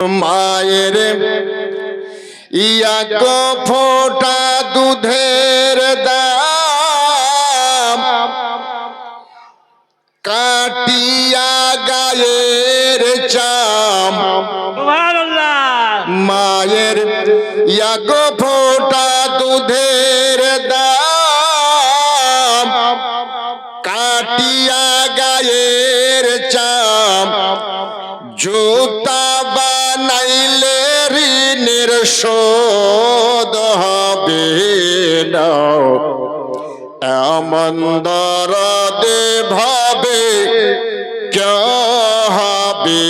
মায়ের ইয়াক ফোটা দুধের দাম কাটিয়া গায়ের চাম। মায়ের ইয়াক ফোটা দুধের দাম কাটিয়া গায়ের চাম। জুতা শোধ হবে না। এমন দরদে ভাবে হবে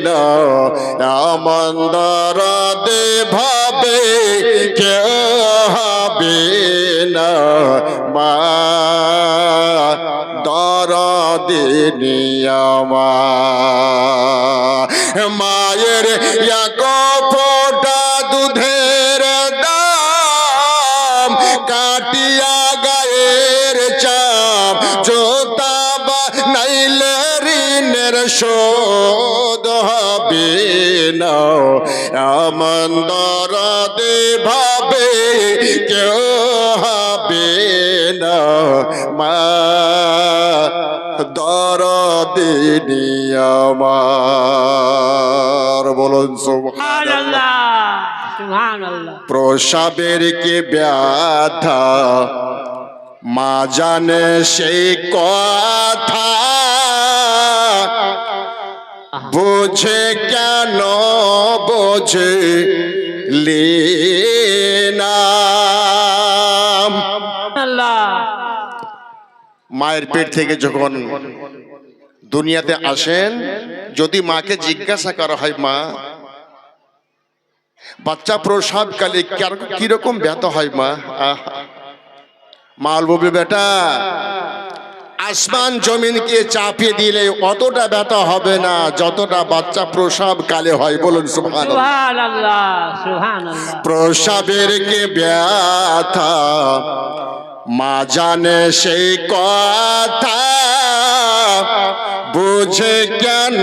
না। এমন দরদে ভাবে হবে না। মা, দরদে নিয়মা। মায়ের ফোটা দুধের দাম কাটিয়া গায়ের চাপ। জোতা বানাইলে ঋণের শোধ হবে না। এমন দরদে কেউ হবে না। মা, দরদে নিয়মার বলুন সুবহানাল্লাহ। প্রসাবের কে ব্যথা? মা জানে সেই কথা। বোঝে কেন বোঝে লিনাম মায়ের পেট থেকে যখন দুনিয়াতে আসেন যদি মাকে জিজ্ঞাসা করা হয় মা বাচ্চা প্রসাবকালে কার- কীরকম ব্যথা হয় মা? মাল বলবে বেটা আসমান জমিনকে চাপিয়ে দিলে অতটা ব্যথা হবে না যতটা বাচ্চা প্রসাব কালে হয় বলুন সুবহানাল্লাহ। প্রসাবের কে ব্যথা? মা জানে সেই কথা। বুঝে কেন?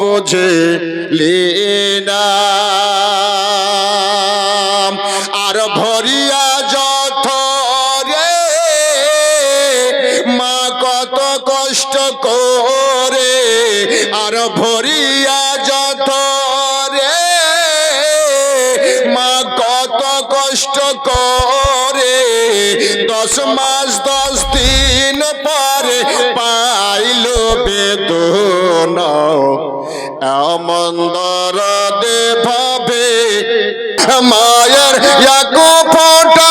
বুঝে লিনা কত কষ্ট করে আর ভরিয়া যত রে। মা, কত কষ্ট করে। দশ মাস, দশ দিন পরে পাইল বেদনা। এমন দরদে ভাবে মায়ের এক ফোঁটা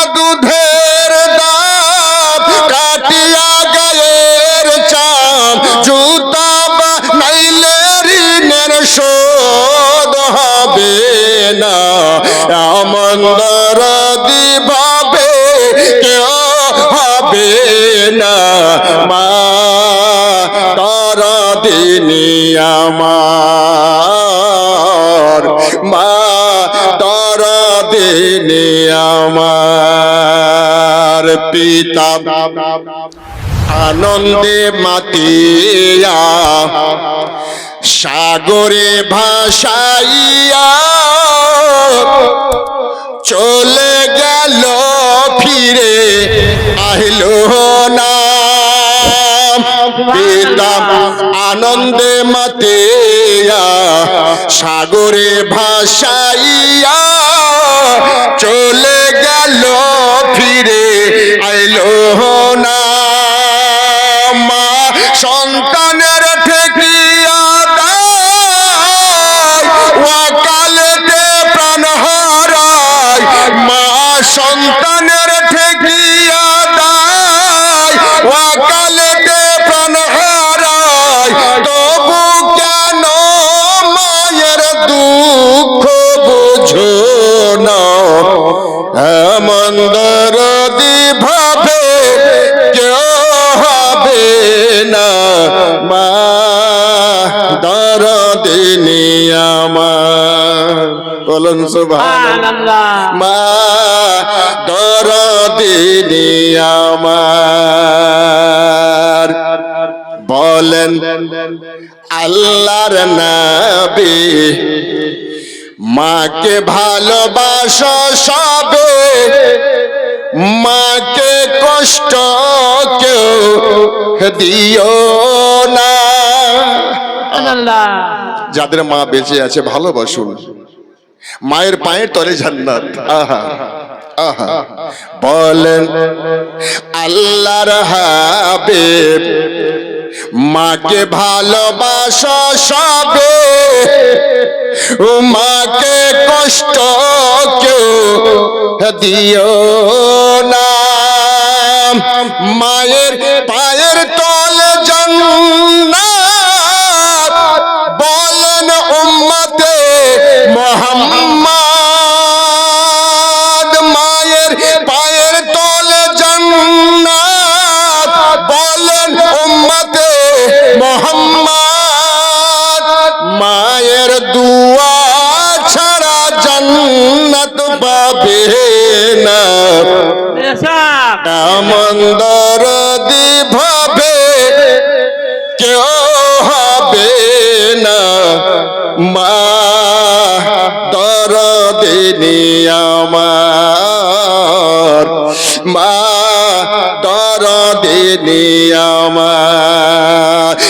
আমার পিতা আনন্দে মাতিয়া। সাগরে ভাসাইয়া চলে গেল ফিরে, আহিল না পিতা আনন্দে মাতিয়া। সাগরে ভাসাইয়া চলে গেল ফিরে আইলো না। সন্তানের ঠেকিয়া ওয়াকালেতে প্রাণ হারায় মা সন্তানের ঠেকিয়া এমন দরদি ভাবে কেউ হবে না। মা দরদিনী আমার বলুন সুবহানাল্লাহ। মা দরদিনী আমার বলেন আল্লাহর নবী মাকে ভালোবাসো সবে। মাকে কষ্ট কেউ দিও না। যাদের মা বেঁচে আছে ভালোবাসুন। মায়ের পায়ের তলে জান্নাত। আহা আহা। বলেন আল্লাহর হাবিব মাকে ভালোবাসো সবে। ও মাকে কষ্ট কেউ দিও না। মায়ের পায়ের তলে দরদি ভাবে কেউ হবে না। মা দরদিনি আমার। মা দরদিনি আমার।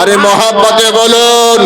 আরে মহাব্বতে বলুন।